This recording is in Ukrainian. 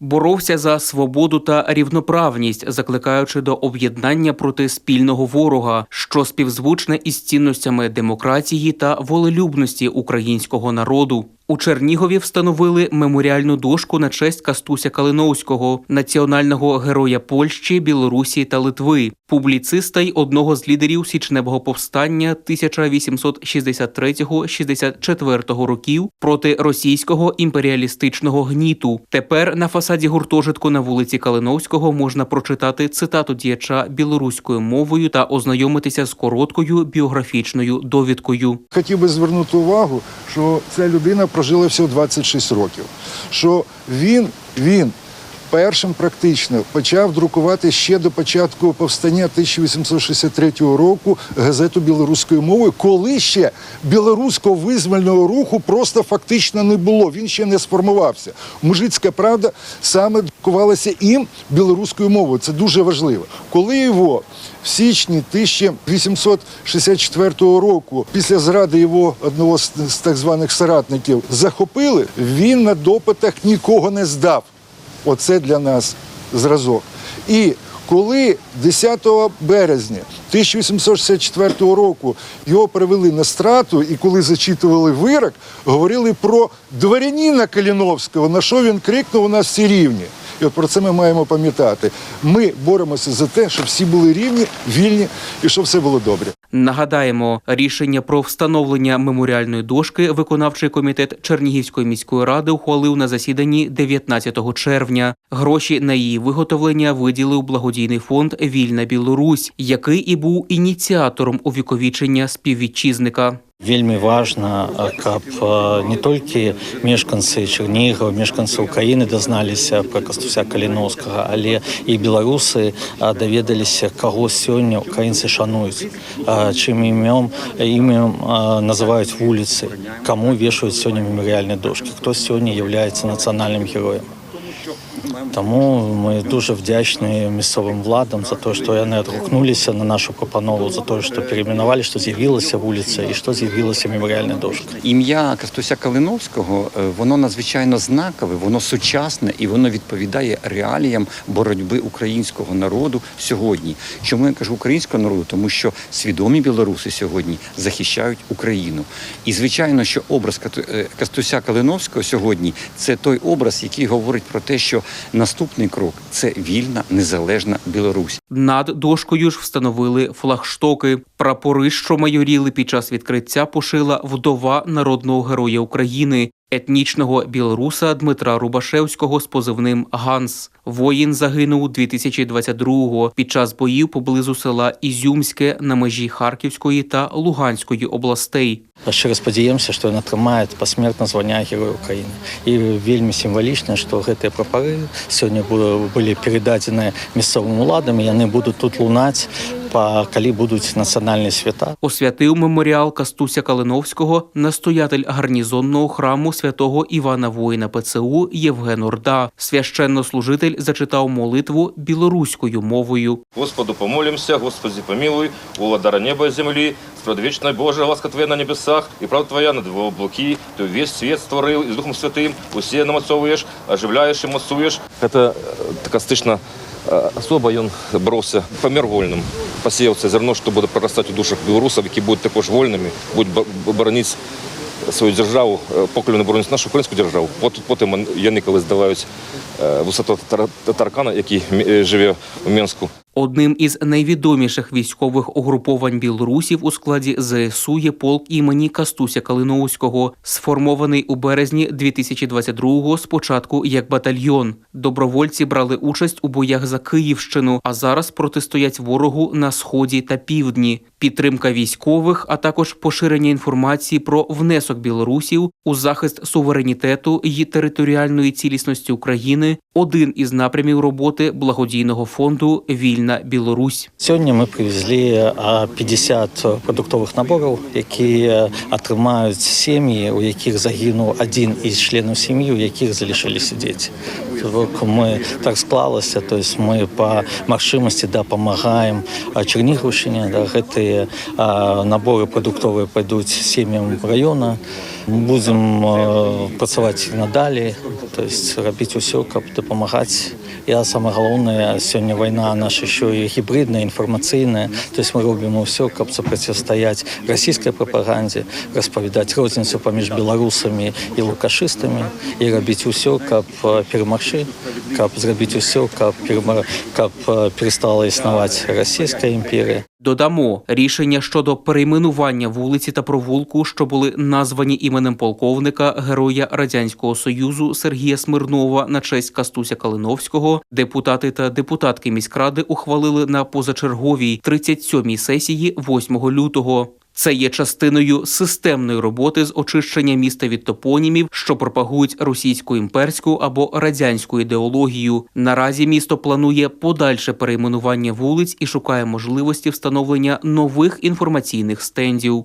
Боровся за свободу та рівноправність, закликаючи до об'єднання проти спільного ворога, що співзвучне із цінностями демократії та волелюбності українського народу. У Чернігові встановили меморіальну дошку на честь Кастуся Калиновського, національного героя Польщі, Білорусі та Литви, публіциста й одного з лідерів січневого повстання 1863-64 років проти російського імперіалістичного гніту. Тепер на фасаді гуртожитку на вулиці Калиновського можна прочитати цитату діяча білоруською мовою та ознайомитися з короткою біографічною довідкою. Хотів би звернути увагу, що ця людина прожила всього 26 років. Що він, він першим практично почав друкувати ще до початку повстання 1863 року газету білоруською мовою, коли ще білоруського визвольного руху просто фактично не було. Він ще не сформувався. Мужицька правда саме друкувалася їм білоруською мовою. Це дуже важливо. Коли його в січні 1864 року, після зради його одного з, так званих соратників, захопили, він на допитах нікого не здав. Оце для нас зразок. І коли 10 березня 1864 року його перевели на страту, і коли зачитували вирок, говорили про дворянина Каліновського, на що він крикнув у нас всі рівні. І от про це ми маємо пам'ятати. Ми боремося за те, щоб всі були рівні, вільні і щоб все було добре. Нагадаємо, рішення про встановлення меморіальної дошки виконавчий комітет Чернігівської міської ради ухвалив на засіданні 19 червня. Гроші на її виготовлення виділив благодійний фонд Вільна Білорусь, який і був ініціатором увіковічення співвітчизника. Вельмі важна, каб а, не толькі мешканцы Чернігова, мешканцы Украіны дазналіся пра Кастуся Каліновскага, але і беларусы а, даведаліся, каго сёння украінцы шануюць, а, чым імем імем а, называюць вуліцы, каму вешаюць сёння мемарыяльныя дошкі, хто сёння являецца нацыянальным героем. Таму мы дуже вдячні місцевим владам за те, що вони відгукнулися на нашу пропанову, за те, що перейменували, що з'явилася вулиця і що з'явилася меморіальна дошка. Ім'я Кастуся Калиновського е, воно надзвичайно знакове, воно сучасне і воно відповідає реаліям боротьби українського народу сьогодні. Чому я кажу українського народу? Тому що свідомі білоруси сьогодні захищають Україну. І звичайно, що образ е, Кастуся Калиновського сьогодні це той образ, який говорить про те, що наступний крок це вільна незалежна Білорусь. Над дошкою ж встановили флагштоки. Прапори, що майоріли під час відкриття, пошила вдова народного героя України, етнічного білоруса Дмитра Рубашевського з позивним Ганс. Воїн загинув 2022-го під час боїв поблизу села Ізюмське на межі Харківської та Луганської областей. Щиро спадзяемся, што ён атрымае пасмертна звання героя Украіны. І вельмі сімвалічна, што гэтыя прапары сёння бу- былі перададзеныя мясцовым уладам, і яны будуць тут лунаць, па, калі будуць нацыянальныя свята. Освятив меморіал Кастуся Калиновського настоятель гарнізонного храму святого Івана Воїна ПЦУ Євген Орда. Священнослужитель зачитав молитву білоруською мовою. Господу помолимся, Господи помилуй, уладара неба и земли, справедвечная Божия, ласка Твоя на небесах, и правда Твоя над его облаки, Ты весь свет створил, и с Духом Святым усе намацовуєш, оживляешь и мацуешь. Это така стична особа, він боровся, помер вольним. Посіяв це зерно, що буде проростати у душах білорусів, які будуть також вольними, будуть бо- боронити свою державу, поки вони боронять нашу українську державу. От- Потім яни, коли здаваюсь висоту татаркана, який живе у Мінську, Одним із найвідоміших військових угруповань білорусів у складі ЗСУ є полк імені Кастуся Калиновського, сформований у березні 2022-го спочатку як батальйон. Добровольці брали участь у боях за Київщину, а зараз протистоять ворогу на сході та півдні. Підтримка військових, а також поширення інформації про внесок білорусів у захист суверенітету і територіальної цілісності України один із напрямів роботи благодійного фонду Вільна Білорусь. Сёння мы прывезлі а, 50 прадуктовых набораў, якія атрымаюць сем'і, у якіх загінуў адзін із членаў сям'і, у якіх залішыліся дзеці. Так Мы так склалася, то есть мы па магчымасці дапамагаем а, Чернігаўшыне, да, гэтыя а, наборы прадуктовыя пайдуць сем'ям раёна. Будем е, працювати і надалі, тобто робити усе, каб допомагати. І саме головне, сьогодні війна наша ще і гібридна, То Тобто ми робимо все, как протистояти російській пропаганді, розповідати розницю поміж білорусами і лукашистами, і робити все, каб е, перемогти, каб зробити все каб, как е, перестала існувати Російська імперія. Додамо рішення щодо перейменування вулиці та провулку, що були названі іменем полковника Героя Радянського Союзу Сергія Смирнова на честь Кастуся Калиновського. Депутати та депутатки міськради ухвалили на позачерговій 37-й сесії 8 лютого. Це є частиною системної роботи з очищення міста від топонімів, що пропагують російську імперську або радянську ідеологію. Наразі місто планує подальше перейменування вулиць і шукає можливості встановлення нових інформаційних стендів.